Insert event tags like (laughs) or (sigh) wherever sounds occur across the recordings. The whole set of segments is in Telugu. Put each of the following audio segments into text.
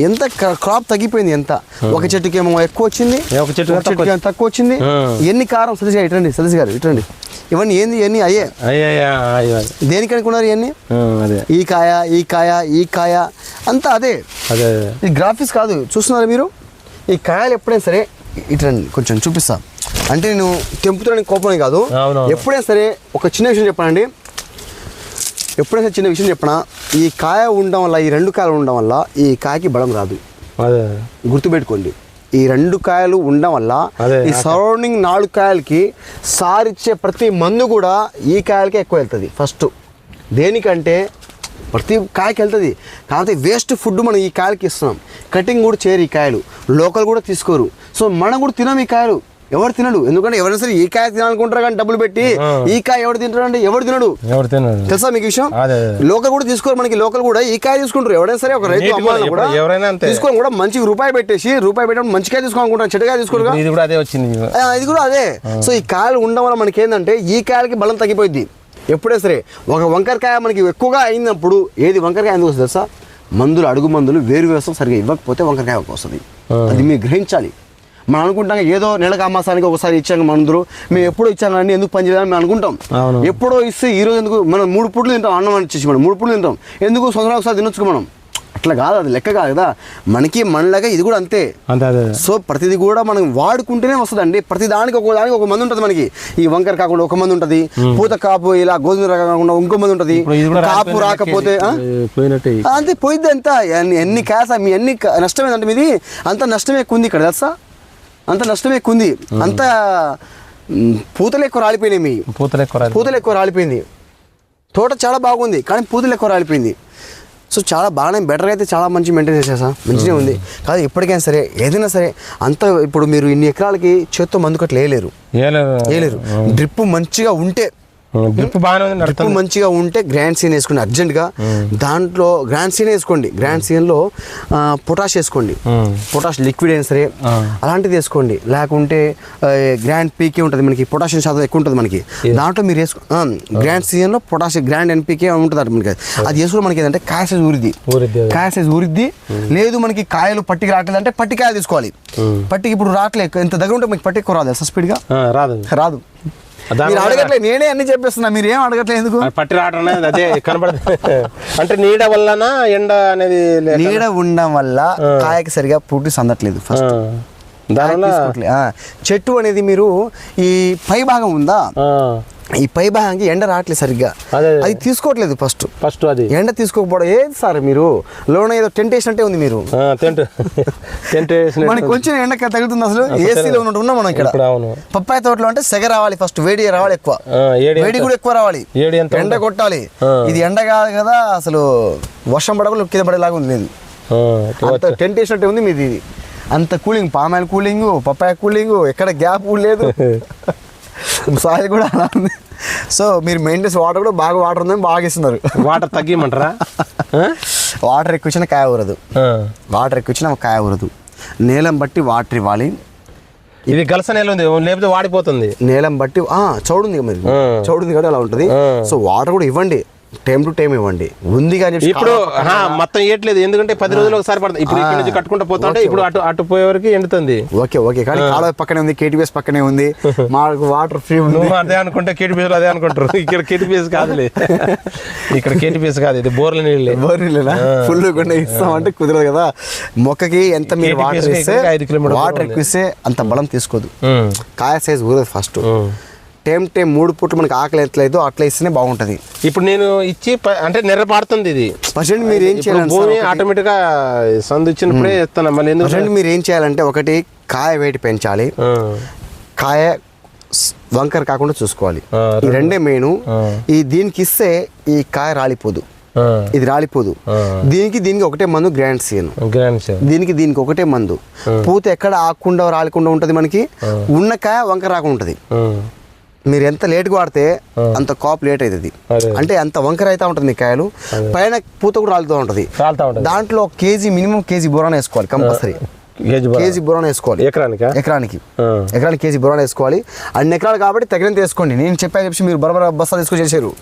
ఎంత క్ర- క్రాప్ తగ్గిపోయింది ఎంత? ఒక చెట్టుకి ఏమో ఎక్కువ వచ్చింది ఒక చెట్టుకి ఒక చెట్టుకి తక్కువ వచ్చింది. ఎన్ని కారం? సతీష్ గారు ఇటండి సతీష్ గారు ఇటండి. ఇవన్నీ ఏంది ఇవన్నీ అయ్యే? దేనికి అనుకున్నారు ఇవన్నీ? ఈ కాయ ఈ కాయ ఈ కాయ అంతా అదే. అదే ఈ గ్రాఫిక్స్ కాదు చూస్తున్నారా మీరు? ఈ కాయలు ఎప్పుడైనా సరే ఇటండి కొంచెం చూపిస్తా. అంటే నేను తెంపుతున్నానికి కోపమే కాదు. ఎప్పుడైనా సరే ఒక చిన్న విషయం చెప్పానండి. ఎప్పుడైనా చిన్న విషయం చెప్పనా ఈ కాయ ఉండడం వల్ల ఈ రెండు కాయలు ఉండడం వల్ల ఈ కాయకి బలం రాదు. గుర్తుపెట్టుకోండి. ఈ రెండు కాయలు ఉండడం వల్ల ఈ సరౌండింగ్ నాలుగు కాయలకి సారిచ్చే ప్రతి మందు కూడా ఈ కాయలకే ఎక్కువ వెళ్తుంది ఫస్ట్ దేనికంటే ప్రతి కాయకి వెళ్తుంది. కాకపోతే వేస్ట్ ఫుడ్ మనం ఈ కాయలకి ఇస్తున్నాం. కటింగ్ కూడా చేయరు ఈ కాయలు. లోకల్ కూడా తీసుకోరు. సో మనం కూడా తినం ఈ కాయలు. ఎవరు తినడు? ఎందుకంటే ఎవరైనా సరే ఈ కాయ తినాలనుకుంటారు కానీ డబ్బులు పెట్టి. ఈ కాయ ఎవరు తింటారు అంటే ఎవరు తినడు? ఎవరు తిన్నాడు తెలుసా మీకు విషయం. లోకల్ కూడా తీసుకోరు మనకి లోకల్ కూడా ఈ కాయ తీసుకుంటారు. ఎవరైనా సరే ఒక రైతు నీట్ అమ్మాలన్నా కూడా ఎవరైనా. తీసుకొని కూడా మంచి రూపాయి పెట్టేసి రూపాయి పెట్టడం మంచిగా తీసుకోవాలనుకుంటాం చెట్టుగా తీసుకోరుగా? ఇది కూడా అదే వచ్చింది. ఇది కూడా అదే. సో ఈ కాయలు ఉండడం వల్ల మనకి ఏంటంటే ఈ కాయలకి బలం తగ్గిపోయింది ఎప్పుడే సరే ఒక వంకరకాయ మనకి ఎక్కువగా అయినప్పుడు ఏది వంకరకాయ ఎందుకు వస్తుంది తెలుసా? మందులు అడుగు మందులు వేరు వేస్తాం సరిగా ఇవ్వకపోతే వంకరకాయ వస్తుంది అది మీరు గ్రహించాలి. మనం అనుకుంటాం ఏదో నెలకు అమ్మాసానికి ఒకసారి ఇచ్చాం మందులు మేము ఎప్పుడో ఇచ్చాం కానీ ఎందుకు పని చేయాలని మేము అనుకుంటాం. ఎప్పుడో ఇస్తే ఈ రోజు ఎందుకు మనం మూడు పూటలు తింటాం అన్నం అని ఇచ్చేసి మనం మూడు పూటలు తింటాం. ఎందుకు సంవత్సరం ఒకసారి తినొచ్చు మనం? అట్లా కాదు అది లెక్క కాదు కదా. మనకి మనలాగా ఇది కూడా అంతే. సో ప్రతిది కూడా మనం వాడుకుంటేనే వస్తుందండి. ప్రతి దానికి ఒక దానికి ఒక మంది ఉంటుంది మనకి. ఈ వంకర కాకుండా ఒక మంది ఉంటుంది. పూత కాపు ఇలా గోధుమ కాకుండా ఇంకో మంది ఉంటుంది. కాపు రాకపోతే అంతే పోయిద్ది ఎంత ఎన్ని- క్యాస మీ ఎన్ని క- నష్టం ఏంటంటే మీది? అంత నష్టమే ఎక్కువ ఉంది ఇక్కడ తెలుసా? అంత నష్టమే ఎక్కువ ఉంది అంత పూతలు ఎక్కువ రాలిపోయినాయి మీ. పూతలు ఎక్కువ. పూతలు ఎక్కువ రాలిపోయింది. తోట చాలా బాగుంది కానీ పూతలు ఎక్కువ రాలిపోయింది. సో చాలా బాగానే బెటర్గా అయితే చాలా మంచి మెయింటైన్ చేసేసా మంచిగా ఉంది. కాదు ఎప్పటికైనా సరే ఏదైనా సరే అంత ఇప్పుడు మీరు ఇన్ని ఎకరాలకి చేత్తో మందు కట్టలు వేయలేరు వేయలేరు డ్రిప్ మంచిగా ఉంటే డ్రిప్ బాగానే ఉంది నడుస్తుంది. మంచిగా ఉంటే గ్రాండ్ సీన్ వేసుకోండి అర్జెంట్గా దాంట్లో గ్రాండ్ సీన్ వేసుకోండి. గ్రాండ్ సీన్లో పొటాష్ వేసుకోండి. పొటాష్ లిక్విడ్ అయినా సరే. అలాంటిది వేసుకోండి. లేకుంటే గ్రాండ్ పీకే ఉంటుంది మనకి పొటాషియం శాతం ఎక్కువ ఉంటుంది మనకి. దాంట్లో మీరు వేసుకో గ్రాండ్ సీజన్లో పొటాషియం గ్రాండ్ ఎన్పీకే ఉంటుంది అన్నమాట మనకి. అది వేసుకుని మనకి ఏంటంటే కాయ సైజ్ అది. కాయ సైజ్ లేదు మనకి కాయలు పట్టికి రావట్లేదు అంటే పట్టి కాయ తీసుకోవాలి. పట్టికి ఇప్పుడు రావట్లేదు. ఇంత దగ్గర ఉంటే మీకు పట్టి ఎక్కువ రాదు స్పీడ్గా రాదు రాదు. మీరు అడగట్లేదు నేనే అన్ని చెప్పేస్తున్నా మీరు ఏం అడగట్లేదు ఎందుకు? పట్టి రావడం అదే కనబడదు. అంటే నీడ వల్లనా ఎండ అనేది నీడ ఉండడం వల్ల కాయకి సరిగా పూర్తి సందట్లేదు ఫస్ట్ దానివల్ల చెట్టు అనేది మీరు ఈ పై భాగం ఉందా? ఈ పై భాగానికి ఎండ రావట్లేదు సరిగ్గా. అదే తీసుకోవట్లేదు ఫస్ట్ ఫస్ట్ అది. ఎండ తీసుకోకపోవడం ఏది సార్ మీరు? లోన ఏదో టెంట్ వేసినట్టే ఉంది మీరు. Tent tent. మనకి కొంచెం ఎండ తగులుతుంది అసలు. ఏసీలో ఉన్నట్టు ఉన్నాం మనం ఇక్కడ. పప్పాయ తోటలో అంటే సెగ రావాలి ఫస్ట్ వేడి రావాలి ఎక్కువ. వేడి? కూడా ఎక్కువ రావాలి. ఎండ? కొట్టాలి. ఇది ఎండ కాదు కదా అసలు వర్షం పడకుండా కింద పడేలాగా ఉంది అంత టెంట్ వేసినట్టే ఉంది మీది. ఇది అంత cooling palm oil cooling papaya cooling ఎక్కడ గ్యాప్ లేదు. (laughs) (laughs) సాయిల్ కూడా అలా ఉంది. సో మీరు మెయింటెన్స్ వాటర్ కూడా బాగా వాటర్ ఉందని బాగా ఇస్తున్నారు. వాటర్ తగ్గిమంటారా? (laughs) వాటర్ ఎక్కువ ఇచ్చినా కాయ ఊరదు. వాటర్ ఎక్కువ ఇచ్చినా కాయ ఊరదు. నేలం బట్టి వాటర్ ఇవ్వాలి. ఇది గలస నేల ఉంది లేకపోతే వాడిపోతుంది. నేలం బట్టి ఆ, చౌడుంది మరి. చౌడుంది కదా అలా ఉంటుంది. సో వాటర్ కూడా ఇవ్వండి. టైం టు టైం ఇవ్వండి. ఉంది కానీ ఇప్పుడు మొత్తం ఇయట్లేదు ఎందుకంటే పది రోజులు ఒకసారి పడుతుంది. ఇప్పుడు ఇక్కడ నుంచి కట్టుకుంటూ పోతా ఉంటే ఇప్పుడు అటు అటు పోయే వరకు ఎండుతుంది. Okay okay. కానీ కాలువ పక్కనే ఉంది కేటీవీఎస్ పక్కనే ఉంది. (laughs) మాకు వాటర్ ఫ్రీ ఉంది. అదే అనుకుంటే కేటీపీఎస్ అదే అనుకుంటారు. ఇక్కడ కేటీపీఎస్ కాదులే. (laughs) ఇక్కడ కేటీపీఎస్ కాదు ఇది బోర్ల నీళ్ళే. బోర్లేనా ఫుల్ కొండ ఇస్తామంటే కుదరదు కదా. మొక్కకి ఎంత మీరు వాటర్ ఇస్తే వాటర్ ఎక్కువ ఇస్తే అంత బలం తీసుకోదు. కాయ సైజ్ ఊరదు ఫస్ట్. టైం టైం మూడు పూట్లు మనకి ఆకలి ఎట్లయితే అట్లా ఇస్తేనే బాగుంటుంది. ఇప్పుడు నేను ఇచ్చి అంటే నెర్ర పాడుతుంది ఇది. ఫస్ట్ మీరు ఏం చేయాలంటే భూమి ఆటోమేటిక్గా సందు ఇచ్చినప్పుడే ఇస్తాను మళ్ళీ మీరు ఏం చేయాలంటే ఒకటి కాయ వెయిట్ పెంచాలి కాయ వంకర కాకుండా చూసుకోవాలి. ఈ రెండే. మెయిన్. ఈ దీనికి ఇస్తే ఈ కాయ రాలిపోదు. ఇది రాలిపోదు. దీనికి దీనికి ఒకటే మందు గ్రాండ్ సీన్. దీనికి దీనికి ఒకటే మందు. పూత ఎక్కడ ఆకుండా రాలకుండా ఉంటుంది మనకి ఉన్న కాయ వంక రాకుండా ఉంటుంది. మీరు ఎంత లేట్గా వాడితే అంత కాప్ లేట్ అవుతుంది. అంటే అంత వంకర అయితే ఉంటుంది కాయలు. పైన పూత కూడా రాలుతూ ఉంటుంది. దాంట్లో ఒక కేజీ మినిమం కేజీ బోరాన్ వేసుకోవాలి compulsory. KG boron. KG boron వేసుకోవాలి. ఎకరానికా? ఎకరానికి. ఎకరానికి కేజీ బురాన్ వేసుకోవాలి. అన్ని ఎకరాలు కాబట్టి తగినంత వేసుకోండి. నేను చెప్పా చెప్పి మీరు బరబర బస్తా తీసుకొని చేశారు.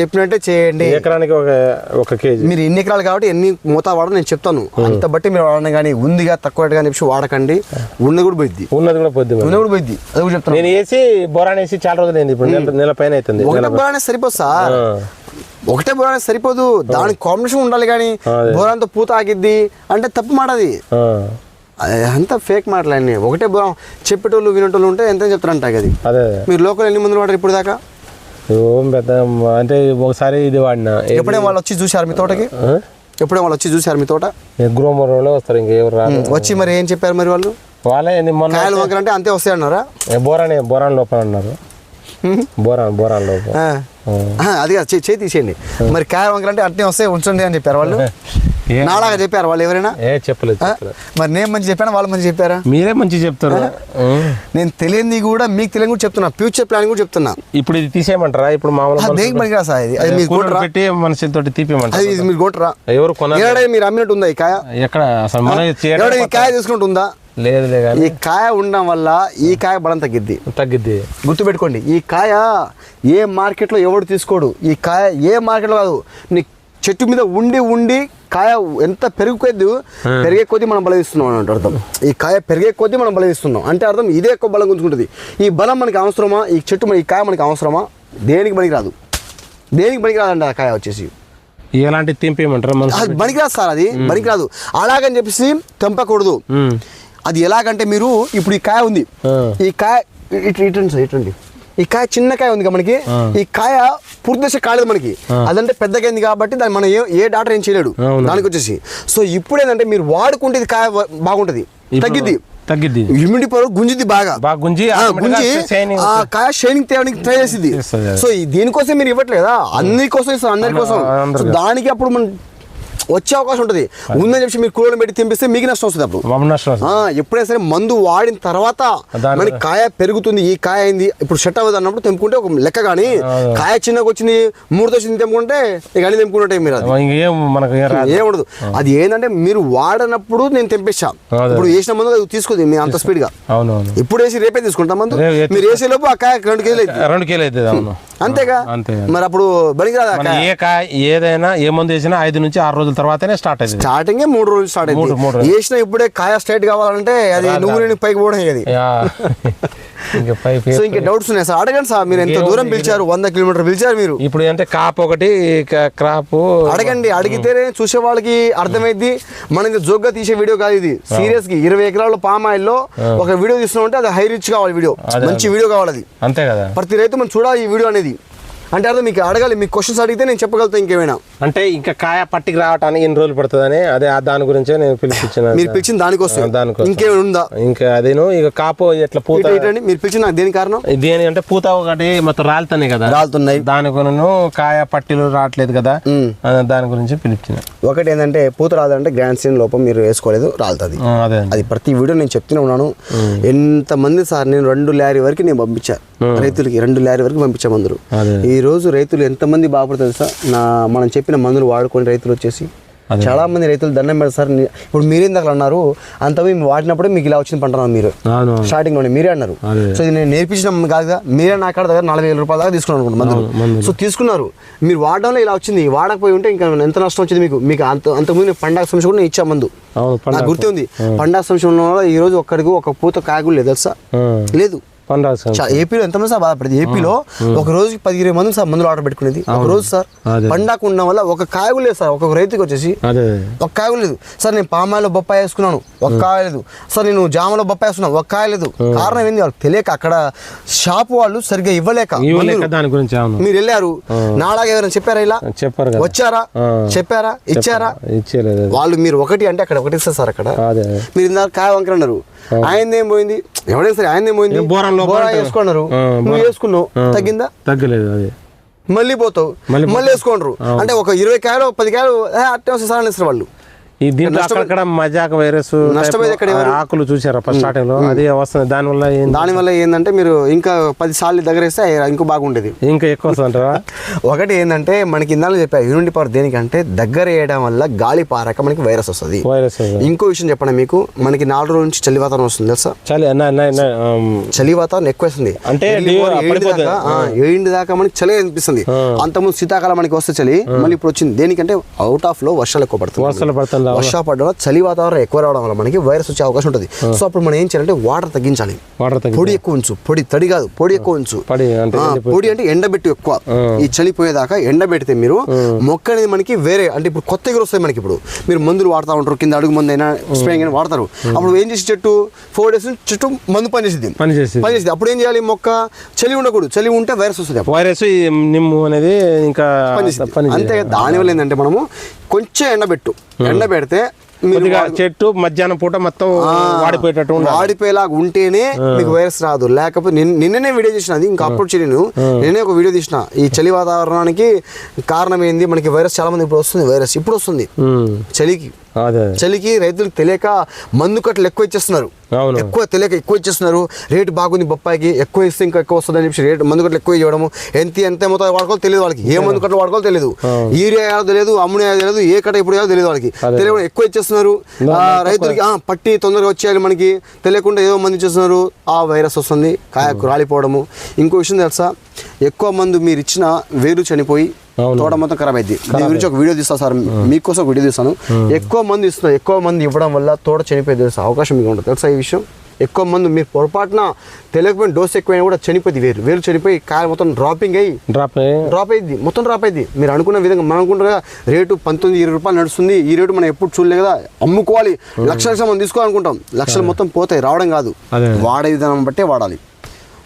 చెప్పినట్టే చేయండి. ఎకరానికి ఒక ఒక కేజీ. మీరు ఎన్ని ఎకరాలు కాబట్టి ఎన్ని మోతా వాడో నేను చెప్తాను. అంత బట్టి మీరు వాడండి కానీ ఉందిగా తక్కువ కానీ చెప్పి వాడకండి. ఉన్నది కూడా పోయిద్ది. ఉన్నది కూడా పొద్దు ఉన్నది కూడా పోయిద్ది. అది కూడా చెప్తాను. నేను వేసి బోరాన్ వేసి చాలా రోజులు అయింది ఇప్పుడు. నెల పైన అవుతుంది. బురానే సరిపోదు సార్. ఒకటే బురానే సరిపోదు. దానికి కాంబినేషన్ ఉండాలి కానీ. బురాన్తో పూత ఆగిద్ది అంటే తప్పు మాటది. ఆ. అది అంతా ఫేక్ మాటలన్నీ ఒకటే బురం చెప్పేటోళ్ళు వినేటోళ్ళు ఉంటే ఎంత చెప్తారంట అది. అదే. మీరు లోకల్ ఎన్ని మంది వాడారు ఇప్పుడు దాకా? పెద్ద అంటే ఒకసారి ఇది వాడిన? ఎప్పుడే వాళ్ళు వచ్చి చూశారు మీ తోటకి? ఎప్పుడే వాళ్ళు వచ్చి చూశారు మీ తోట? ఏ గ్రోమర్లో వస్తారు ఇంకెవరు రాదు వచ్చి మరి ఏం చెప్పారు మరి వాళ్ళు? వాళ్ళే నేను మొన్న కాయలు వంకర అంటే అంతే వస్తాయి అన్నారా? బోరాన్ బోరాన్ లోపల అన్నారు. బోరాన్ బోరాన్ లోపల. అది కాదు చేయి తీసేయండి. మరి కాయ వంకర అంటే అంతే వస్తాయి ఉంచండి అని చెప్పారు వాళ్ళు. నాలాగా చెప్పారు వాళ్ళు ఎవరైనా? ఏ చెప్పలేదు మరి నేను మంచి చెప్పాను? వాళ్ళు మంచి చెప్పారా? మీరే మంచి చెప్తారు. నేను తెలియంది కూడా మీకు తెలియని కూడా చెప్తున్నా. ఫ్యూచర్ ప్లాన్ కూడా చెప్తున్నా. ఇప్పుడు ఇది తీసేయమంటారా? ఇప్పుడు మామూలు ఆ, దేనికి పనికిరా సార్ ఇది? అది మీరు పెట్టి మనుషులతో తీపిమంటారు? ఇది మీరు కొట్టరా? ఎవరు మీరు అమ్మినట్టు ఉందా ఈ కాయ? ఎక్కడ? అసలు మనం చేయడం ఎవడ ఈ కాయ తీసుకుంటూ కానీ ఈ కాయ ఉండడం వల్ల ఈ కాయ బలం తగ్గిద్ది. తగ్గిద్ది. గుర్తుపెట్టుకోండి ఈ కాయ ఏ మార్కెట్లో ఎవడు తీసుకోడు ఈ కాయ ఏ మార్కెట్లో కాదు నీ చెట్టు మీద ఉండి ఉండి కాయ ఎంత పెరిగిపోద్ది పెరిగే కొద్దీ మనం బలగిస్తున్నాం అని అర్థం. ఈ కాయ పెరిగే కొద్దీ మనం బలగిస్తున్నాం అంటే అర్థం ఇదే ఎక్కువ బలం గుంజుకుంటుంది. ఈ బలం మనకి అవసరమా? ఈ చెట్టు ఈ కాయ మనకి అవసరమా? దేనికి పనికిరాదు. దేనికి పనికిరాదండి ఆ కాయ వచ్చేసి? ఎలాంటి తింపేయమంటారా పనికిరాదు సార్ అది పనికిరాదు. అలాగని చెప్పేసి తెంపకూడదు. అది ఎలాగంటే మీరు ఇప్పుడు ఈ కాయ ఉంది. ఈ కాయ ఇటు ఇటండి సార్ ఇటండి ఈ కాయ చిన్న కాయ ఉంది మనకి. ఈ కాయ పూర్తి దశ కాలేదు మనకి. అదంటే పెద్దగా అయింది కాబట్టి దాన్ని మనం ఏ ఏ డాక్టర్ ఏం చేయలేడు. దానికి వచ్చేసి. సో ఇప్పుడు ఏంటంటే మీరు వాడుకుంటే ఇది కాయ బాగుంటది. తగ్గిద్ది. తగ్గిద్ది. ఇమ్యూనిటీ పవర్ గుంజిద్ది బాగా. బాగా గుంజి గుంజి ఆ కాయ షైనింగ్ తేవడానికి ట్రై చేసింది చేస్తది అది. సో దీనికోసం మీరు ఇవ్వట్లేదా అన్ని కోసం ఇస్తారు అందరి కోసం దానికి అప్పుడు మనం వచ్చే అవకాశం ఉంటుంది. ఉందని చెప్పి మీరు కూరని పెట్టి తెంపిస్తే మీకు నష్టం వస్తుంది అప్పుడు. ఎప్పుడైనా సరే మందు వాడిన తర్వాత మనకి కాయ పెరుగుతుంది ఈ కాయ అయింది ఇప్పుడు సెట్ అవ్వదు అన్నప్పుడు తెంపుకుంటే ఒక లెక్క కానీ. కాయ చిన్నగా వచ్చింది మూడుతో వచ్చింది తెంపుకుంటే ఇక అన్ని తెంపుకున్నట్టే మీరు అది ఇంకేం మనకు ఏం రాదు. ఏం ఉండదు. అది ఏంటంటే మీరు వాడనప్పుడు నేను తెంపేసా అదే. ఇప్పుడు వేసిన మందు అది తీసుకోదు మీరు అంత స్పీడ్గా ఇప్పుడు వేసి రేపే తీసుకుంటాం మందు. మీరు వేసే లోపు ఆ కాయ రెండు కేజీలు రెండు అవుతుంది అవును. అంతేగా? అంతే. మరి అప్పుడు బలికి రాదా మన ఏ కాయ ఏదైనా ఏ మందు వేసినా ఐదు నుంచి ఆరు రోజుల తర్వాతనే స్టార్ట్ అవుతుంది స్టార్టింగ్ మూడు రోజులు స్టార్ట్ అయింది. మూడు రోజులు. వేసిన ఇప్పుడే కాయ స్ట్రైట్ కావాలంటే అది నువ్వు నేను పైకి పోవడం అది సో ఇంకా డౌట్స్ ఉన్నాయి సార్. అడగండి సార్ మీరు ఎంత? దూరం పిలిచారు? వంద కిలోమీటర్ పిలిచారు మీరు? ఇప్పుడు అంటే కాపు ఒకటి క్రాప్ అడగండి అడిగితేనే చూసే వాళ్ళకి అర్థమైంది మనకి జోగ్గా తీసే వీడియో కాదు ఇది. సీరియస్కి ఇరవై ఎకరాల పామ్ ఆయిల్లో ఒక వీడియో తీస్తున్నాం అంటే అది హై రిచ్ కావాలి వీడియో మంచి వీడియో కావాలి అది. అంతే కదా. ప్రతి రైతు మనం చూడాలి ఈ వీడియో అనేది. అంటే అర్థం మీకు అడగాలి మీకు క్వశ్చన్స్ అడిగితే నేను చెప్పగలుగుతా ఇంకేమైనా. అంటే ఇంకా కాయ పట్టికి రావటానికి ఎన్ని రోజులు పడుతుందని అదే ఆ దాని గురించే నేను పిలిపించిన. మీరు పిలిచిన దానికోసం దానికోసం. ఇంకేమైనా ఉందా? ఇంకా అదేను ఇక కాపు ఎట్లా పూత ఇటండి మీరు పిలిచిన నాకు దేని కారణం దేని అంటే పూత ఒకటి మొత్తం రాలుతానే కదా. రాలుతున్నాయి. దాని గురించి కాయ పట్టిలు రావట్లేదు కదా. దాని గురించి పిలిపించిన. ఒకటి ఏంటంటే పూత రాదంటే గ్రాండ్ లోపం మీరు వేసుకోలేదు రాలుతుంది. అదే ప్రతి వీడియో నేను చెప్తూనే ఉన్నాను. ఎంతమంది సార్ నేను రెండు లారీ వరకు నేను పంపించా. రైతులకి రెండు లారీ వరకు పంపించా మందులు. ఈ రోజు రైతులు ఎంతమంది బాగుపడుతుంది సార్ నా మనం చెప్పిన మందులు వాడుకొని రైతులు వచ్చేసి. చాలా మంది రైతులు దండం పెడతారు సార్ ఇప్పుడు మీరేం దగ్గర అన్నారు? అంత మేము వాడినప్పుడే మీకు ఇలా వచ్చింది పంటున్నారు మీరు. స్టార్టింగ్లోనే మీరే అన్నారు. సో ఇది నేను నేర్పించిన కాదు మీరే నా కాడ దగ్గర నలభై వేల రూపాయల దాకా తీసుకున్నాను అనుకుంటా అవును, మందులు. మందులు సో తీసుకున్నారు. మీరు వాడడంలో ఇలా వచ్చింది వాడకపోయి ఉంటే ఇంకా ఎంత నష్టం వచ్చింది మీకు? మీకు అంత అంతకుముందు పండగ సమస్య కూడా నేను ఇచ్చా మందు. నాకు గుర్తే ఉంది పండగ వల్ల ఈ రోజు ఒక్కడికి ఒక పూత కాయలు లేదు తెలుసా లేదు. సార్. ఏపీలో ఎంతమంది సార్ బాధపడేది? ఏపీలో ఒక రోజుకి పది ఇరవై మంది సార్ మందులు ఆర్డర్ పెట్టుకునేది. ఒక రోజు సార్. పండగ ఉండడం వల్ల ఒక కాయలు లేదు సార్ ఒక్కొక్క రైతుకి వచ్చేసి. ఒక కాయ కూడా లేదు. సార్ నేను పామాయిలో బొప్పాయి వేసుకున్నాను ఒక కాయ లేదు. సార్ నేను జామలో బొప్పాయి వేసుకున్నాను ఒక కాయ లేదు. కారణం ఏంది వాళ్ళకి తెలియక అక్కడ షాప్ వాళ్ళు సరిగ్గా ఇవ్వలేక. దాని గురించి మీరు వెళ్ళారు. నాలాగా ఎవరైనా చెప్పారా ఇలా? చెప్పారు వచ్చారా. చెప్పారా? ఇచ్చారా. వాళ్ళు మీరు ఒకటి అంటే అక్కడ ఒకటి ఇస్తారు సార్ అక్కడ. మీరు ఇందాక కాయ వంకర అన్నారు ఆయన ఏం పోయింది? ఎవడైనా సరే ఆయన ఏం పోయింది ఏ బోరం. వేసుకున్నారు. నువ్వు. వేసుకున్నావు. తగ్గిందా? తగ్గలేదు అది. మళ్ళీ పోతావు. మళ్ళీ వేసుకోండ్రు. అంటే ఒక ఇరవై కాయలు పది కాయలు "ఏ, అట్టే వస్తే సార్ అనేస్తారు వాళ్ళు. ఈ దీంట్లో అక్కడక్కడ మజాక్ వైరస్? ఆకులు చూసారా ఫస్ట్ స్టార్టింగ్లో? అది వస్తుంది. దానివల్ల ఏం- దానివల్ల ఏంటంటే మీరు ఇంకా పది సార్లు దగ్గర వేస్తే ఇంకో బాగుండేది. ఇంకా ఎక్కువ (laughs) ఒకటి ఏంటంటే మనకి ఇందాక చెప్పా ఇమ్యూనిటీ పవర్ దేనికంటే దగ్గర వేయడం వల్ల గాలి పారక మనకి వైరస్ వస్తుంది. వైరస్ ఇంకో విషయం చెప్పండి మీకు? మనకి నాలుగు రోజుల నుంచి చలి వాతావరణం వస్తుంది తెలుసా? చలి చలి వాతావరణం ఎక్కువ వస్తుంది. అంటే ఏడింటి దాకా మనకి చలి అనిపిస్తుంది. అంతకుముందు శీతాకాలం మనకి వస్తే చలి మళ్ళీ ఇప్పుడు వచ్చింది. దేనికంటే అవుట్ ఆఫ్లో వర్షాలు ఎక్కువ పడుతుంది వర్షాలు పడుతుంది వర్షాలు పడడం చలి వాతావరణం ఎక్కువ రావడం వల్ల మనకి వైరస్ వచ్చే అవకాశం ఉంటుంది. సో అప్పుడు మనం ఏం చేయాలంటే వాటర్ తగ్గించాలి. వాటర్ పొడి ఎక్కువ ఉంచు. పొడి తడి కాదు పొడి ఎక్కువ ఉంచు. పడి అంటే ఎండబెట్టి ఎక్కువ. ఈ చలిపోయేదాకా ఎండబెడితే మీరు మొక్క అనేది మనకి వేరే అంటే ఇప్పుడు కొత్త ఎగురు వస్తాయి మనకి ఇప్పుడు. మీరు మందులు వాడుతూ ఉంటారు కింద అడుగు మందు అయినా స్ప్రే అయినా వాడతారు. అప్పుడు ఏం చేసి చెట్టు? ఫోర్ డేస్ చెట్టు మందు పనిచేసింది పని చేసి పనిచేసింది అప్పుడు ఏం చేయాలి మొక్క? చలి ఉండకూడదు. చలి ఉంటే వైరస్ వస్తుంది వైరస్ నిమ్ము అనేది ఇంకా అంతే దానివల్ల ఏంటంటే మనము కొంచెం ఎండబెట్టు. ఎండబెడితే కొద్దిగా చెట్టు మధ్యాహ్నం పూట మొత్తం వాడిపోయేటట్టు వాడిపోయేలాగా ఉంటేనే మీకు వైరస్ రాదు. లేకపోతే నిన్న- నిన్ననే వీడియో చేసిన అది ఇంకా అప్పుడు చేయను నేనే ఒక వీడియో తీసిన. ఈ చలి వాతావరణానికి కారణం ఏంది? మనకి వైరస్ చాలా మంది ఇప్పుడు వస్తుంది వైరస్ ఇప్పుడు వస్తుంది. చలికి. చలికి రైతులకు తెలియక మందు కట్టలు ఎక్కువ ఇచ్చేస్తున్నారు. ఎక్కువ తెలియక ఎక్కువ ఇచ్చేస్తున్నారు. రేటు బాగుంది బొప్పాయికి ఎక్కువ ఇస్తే ఇంకా ఎక్కువ వస్తుంది అని చెప్పి రేటు మందు కట్టలు ఎక్కువ ఇవ్వడము. ఎంత ఎంత మొత్తం వాడుకోవాలో తెలియదు వాళ్ళకి. ఏ మందు కట్టలు వాడుకోవాలో తెలియదు. యూరియా ఏదో తెలియదు అమ్మునే తెలియదు ఏ కట్ట ఇప్పుడు ఏదో తెలియదు వాళ్ళకి. తెలియకుండా ఎక్కువ ఇచ్చేస్తున్నారు. రైతులకి ఆ, పట్టి తొందరగా వచ్చేయాలి మనకి. తెలియకుండా ఏదో మంది ఇచ్చేస్తున్నారు. ఆ వైరస్ వస్తుంది కాయకు రాలిపోవడము. ఇంకో విషయం తెలుసా? ఎక్కువ మందు మీరు ఇచ్చిన వేరు చనిపోయి. తోట మొత్తం ఖరాబ్ అయింది. దీని గురించి ఒక వీడియో తీస్తాను సార్ మీకోసం ఒక వీడియో తీస్తాను. ఎక్కువ మంది ఇస్తున్నారు ఎక్కువ మంది ఇవ్వడం వల్ల తోట చనిపోయే తెలుసా? అవకాశం మీకు ఉంటుంది. తెలుసా ఈ విషయం? ఎక్కువ మంది మీరు పొరపాటున తెలియకపోయిన డోస్ ఎక్కువైనా కూడా చనిపోయింది వేరు. వేరు చనిపోయి కాయ మొత్తం డ్రాపింగ్ అయ్యి డ్రాప్ డ్రాప్ అయింది మొత్తం డ్రాప్ అయింది మీరు అనుకున్న విధంగా మనం అనుకుంటారు రేటు పంతొమ్మిది ఇరవై రూపాయలు నడుస్తుంది. ఈ రేటు మనం ఎప్పుడు చూడలే కదా అమ్ముకోవాలి. లక్ష లక్ష మనం తీసుకోవాలనుకుంటాం. లక్షలు మొత్తం పోతాయి రావడం కాదు. వాడే విధానం బట్టే వాడాలి.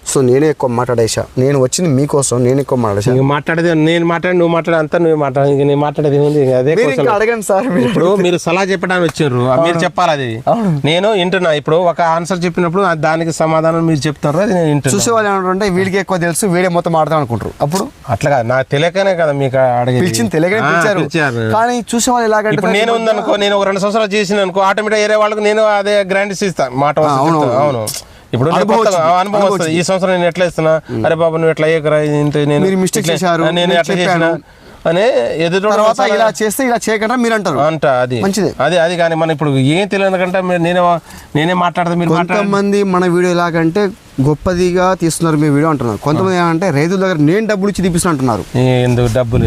సో నేనే ఎక్కువ మాట్లాడేసా నేను వచ్చింది మీకోసం నేను ఎక్కువ మాట్లాడేసా మాట్లాడేది నేను మాట్లాడి నువ్వు మాట్లాడే అంతా నువ్వు మాట్లాడి నేను మాట్లాడేది అదే అడగండి సార్ ఇప్పుడు మీరు సలహా చెప్పడానికి వచ్చారు మీరు చెప్పాలి అది. నేను వింటున్నా ఇప్పుడు ఒక ఆన్సర్ చెప్పినప్పుడు దానికి సమాధానం మీరు చెప్తారు అది నేను వింటున్నా. చూసే వాళ్ళు ఏమంటారంటే వీడికి ఎక్కువ తెలుసు వీడే మొత్తం ఆడతాం అనుకుంటారు. అప్పుడు? అట్లా కాదు నాకు తెలియకనే కదా మీకు అడిగేది. పిలిచింది తెలియగానే ఆ, పిలిచారు. కానీ చూసే వాళ్ళు ఎలాగంటే నేను ఉందనుకో నేను ఒక రెండు సంవత్సరాలు చేసిన అనుకో ఆటోమేటిక్ వేరే వాళ్ళకి నేను అదే గ్రాంటీస్ ఇస్తాను మాట అవును. అవును. ఇప్పుడు అనుభవం వస్తుంది. ఈ సంవత్సరం నేను ఎట్లా ఇస్తున్నా అరే బాబు నువ్వు ఎట్లా అయ్యకరా? ఇంత నేను ఇట్లా- చేశారు, నేను ఎట్లా చేసిన. అనే ఎదురు తర్వాత ఇలా చేస్తే ఇలా చేయకుండా మీరు అంటారు. అంట అది. మంచిదే. అది అది కానీ మనం ఇప్పుడు ఏం తెలియదు కంటే మీరు నేనే నేనే మాట్లాడతా మీరు కొంతమంది మన వీడియో ఎలాగంటే గొప్పదిగా తీస్తున్నారు మీ వీడియో అంటున్నారు. కొంతమంది ఏమంటే రైతుల దగ్గర నేను డబ్బులు ఇచ్చి తీపిస్తున్నా అంటున్నారు. ఎందుకు? డబ్బులు.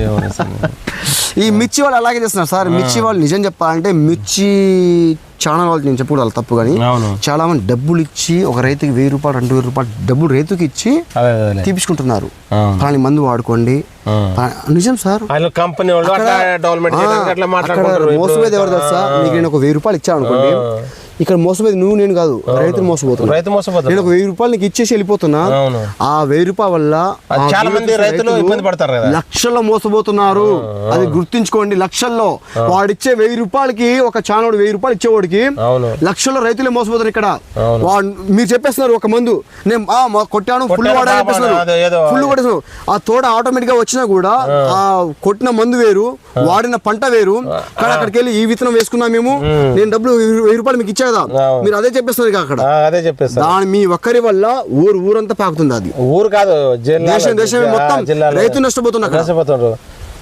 ఈ మిర్చి వాళ్ళు అలాగే చేస్తున్నారు సార్. మిర్చి వాళ్ళు నిజం చెప్పాలంటే మిర్చి ఛానల్ వాళ్ళు నేను చెప్పకూడదు వాళ్ళు తప్పు కానీ చాలా మంది డబ్బులు ఇచ్చి ఒక రైతుకి వెయ్యి రూపాయలు రెండు వేల రూపాయలు డబ్బులు రైతుకి ఇచ్చి తీపించుకుంటున్నారు. కానీ మందు వాడుకోండి. నిజం సార్. కంపెనీ వాళ్ళు మోసపోయేది ఎవరు తెలుసా? నీకు నేను ఒక వెయ్యి రూపాయలు ఇచ్చా అనుకోండి. ఇక్కడ మోసపోయేది నువ్వు నేను కాదు. రైతులు మోసపోతున్నా రైతు మోసపోతారు. నేను ఒక వెయ్యి రూపాయలు నీకు ఇచ్చేసి వెళ్ళిపోతున్నా. ఆ వెయ్యి రూపాయల వల్ల చాలా మంది రైతులు ఇబ్బంది పడతారు కదా. లక్షల్లో మోసపోతున్నారు. అది గుర్తుంచుకోండి లక్షల్లో. వాడిచ్చే వెయ్యి రూపాయలకి ఒక ఛానల్ వెయ్యి రూపాయలు ఇచ్చేవాడికి లక్షల్లో రైతులే మోసపోతారు ఇక్కడ. మీరు చెప్పేస్తున్నారు ఒక మందు. నేను కొట్టాను ఫుల్ వాడా చెప్పేస్తున్నారు. ఫుల్ కొట్టేస్తున్నారు. ఆ తోట ఆటోమేటిక్గా వచ్చినా కూడా ఆ. కొట్టిన మందు వేరు వాడిన పంట వేరు. కానీ అక్కడికి వెళ్ళి ఈ విత్తనం వేసుకున్నా మేము. నేను డబ్బులు వెయ్యి రూపాయలు మీకు ఇచ్చా కదా. మీరు అదే చెప్పేస్తున్నారు ఇక అక్కడ. అదే చెప్పేస్తా దాని మీ ఒక్కరి వల్ల ఊరు ఊరంతా పాకుతుంది అది. ఊరు కాదు దేశం దేశం మొత్తం రైతు నష్టపోతున్నా అక్కడ.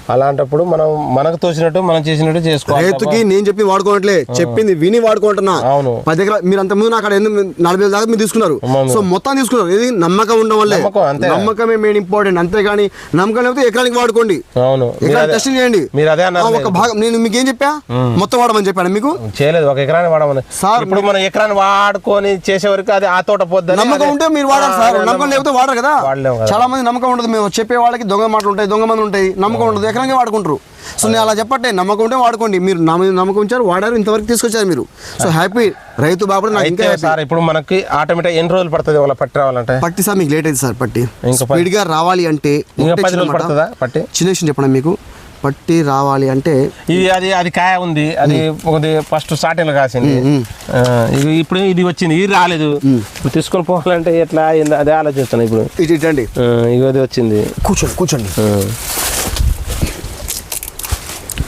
అలాంటప్పుడు మనం మనకు తోచినట్టు మనం చేసినట్టు చేసుకోవాలి రైతుకి నేను చెప్పి వాడుకోవట్లే. చెప్పింది విని వాడుకుంటున్నా అవును. పది ఎకరా మీరు అంత ముందు నాకు ఎందుకు నలభై వేల దాకా మీరు తీసుకున్నారు. సో మొత్తం తీసుకున్నారు. ఇది నమ్మకం ఉండడం వల్లే. నమ్మకమే మెయిన్ ఇంపార్టెంట్ అంతేగాని నమ్మకం లేకపోతే ఎకరానికి వాడుకోండి. అవును. మీరు ఎకరానికి అదే- టెస్ట్ చేయండి. మీరు అదే ఒక భాగం నేను మీకు ఏం చెప్పా? మొత్తం వాడమని చెప్పాను మీకు? చేయలేదు ఒక ఎకరాన్ని వాడమని. సార్, ఇప్పుడు మనం ఎకరాన్ని వాడుకొని చేసే వరకు అది ఆ తోట పోద్దని నమ్మకం ఉంటే మీరు వాడాలి ఆ, సార్ నమ్మకం లేకపోతే వాడరు కదా. చాలా మంది నమ్మకం ఉండదు. మేము చెప్పే వాళ్ళకి దొంగ మాటలు ఉంటాయి దొంగ మంది ఉంటాయి. నమ్మకం ఉండదు. ఎకరానికి వాడుకుంటారు. సో నేను అలా చెప్పట్టే నమ్మకం ఉంటే వాడుకోండి. మీరు నమ్మకం ఉంచారు వాడారు ఇంతవరకు తీసుకొచ్చారు మీరు. సో హ్యాపీ రైతు బాబు నాకు ఇంకా సార్ ఇప్పుడు మనకి ఆటోమేటిక్ ఎన్ని రోజులు పడుతుంది వాళ్ళ పట్టి రావాలంటే? పట్టి సార్ మీకు లేట్ అయింది సార్ పట్టి. ఇంకా పది- స్పీడ్గా రావాలి అంటే పట్టి? చిన్న విషయం చెప్పండి మీకు? పట్టి రావాలి అంటే ఇది అది అది కాయ ఉంది. అది ఒకటి ఫస్ట్ స్టార్టింగ్ కాసింది. ఇది ఇప్పుడు ఇది వచ్చింది ఇది రాలేదు. ఇప్పుడు తీసుకొని పోవాలంటే ఎట్లా అదే ఆలోచిస్తాను ఇప్పుడు. ఇటండి ఇగో అది వచ్చింది. కూర్చోండి కూర్చోండి.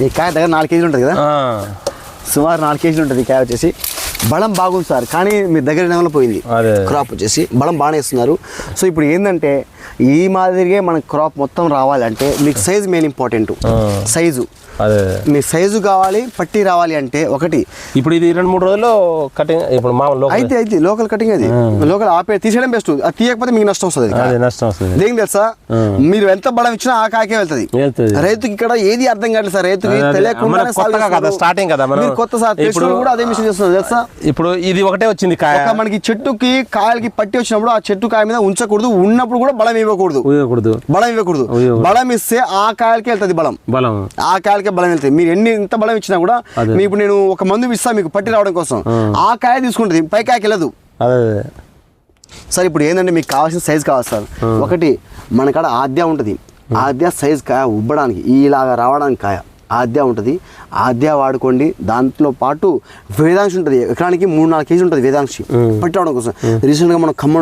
ఈ కాయ దగ్గర నాలుగు కేజీలు ఉంటుంది కదా. సుమారు నాలుగు కేజీలు ఉంటుంది ఈ కాయ వచ్చేసి. బలం బాగుంది సార్. కానీ మీ దగ్గర లెవెల్లో పోయింది. క్రాప్ వచ్చేసి బలం బాగానే ఇస్తున్నారు సో ఇప్పుడు ఏంటంటే ఈ మాదిరిగా మనకు క్రాప్ మొత్తం రావాలంటే మీకు సైజు మెయిన్ ఇంపార్టెంట్. సైజు మీ సైజు కావాలి పట్టి రావాలి అంటే ఒకటి. ఇప్పుడు ఇది రెండు మూడు రోజుల్లో కటింగ్ ఇప్పుడు మామూలు అయితే అయితే లోకల్ కటింగ్ అది. లోకల్ ఆపే తీసేయడం బెస్ట్ అది తీయకపోతే మీకు నష్టం వస్తుంది నష్టం వస్తుంది. దేనికి తెలుసా? మీరు ఎంత బలం ఇచ్చినా ఆ కాకే వెళ్తుంది. రైతుకి ఇక్కడ ఏది అర్థం కావట్లేదు సార్. రైతుకి. తెలియకుండా కొత్తగా కదా, మనం. కొత్త సార్ ఇప్పుడు- కూడా అదే మిషన్ చేస్తున్నారు. తెలుసా? ఇప్పుడు ఇది ఒకటే వచ్చింది కాయ. మనకి చెట్టుకి కాయలకి పట్టి వచ్చినప్పుడు ఆ చెట్టు కాయ మీద ఉంచకూడదు. ఉన్నప్పుడు కూడా బలం ఇవ్వకూడదు. ఊయకూడదు బలం ఇవ్వకూడదు. ఇవ్వకూడదు. బలం ఇస్తే ఆ కాయలకి వెళ్తుంది బలం. బలం. ఆ కాయలకే బలం వెళ్తాయి మీరు ఎన్ని ఎంత బలం ఇచ్చినా కూడా మీ ఇప్పుడు నేను ఒక మందు ఇస్తా మీకు పట్టి రావడం కోసం. ఆ. కాయ తీసుకుంటుంది. పై కాయకి వెళ్ళదు సార్ ఇప్పుడు ఏంటంటే మీకు కావాల్సిన సైజ్ కావాలి సార్. ఒకటి మన కాడ ఆద్య ఉంటుంది. ఆద్య సైజ్ కాయ ఉబ్బడానికి ఇలాగా రావడానికి కాయ ఆద్య ఉంటుంది. ఆద్య వాడుకోండి. దాంట్లో పాటు వేదాంశి ఉంటుంది. ఎకరానికి మూడు నాలుగు కేజీ ఉంటుంది వేదాంశి. పట్టి రావడం కోసం. రీసెంట్గా మనం ఖమ్మం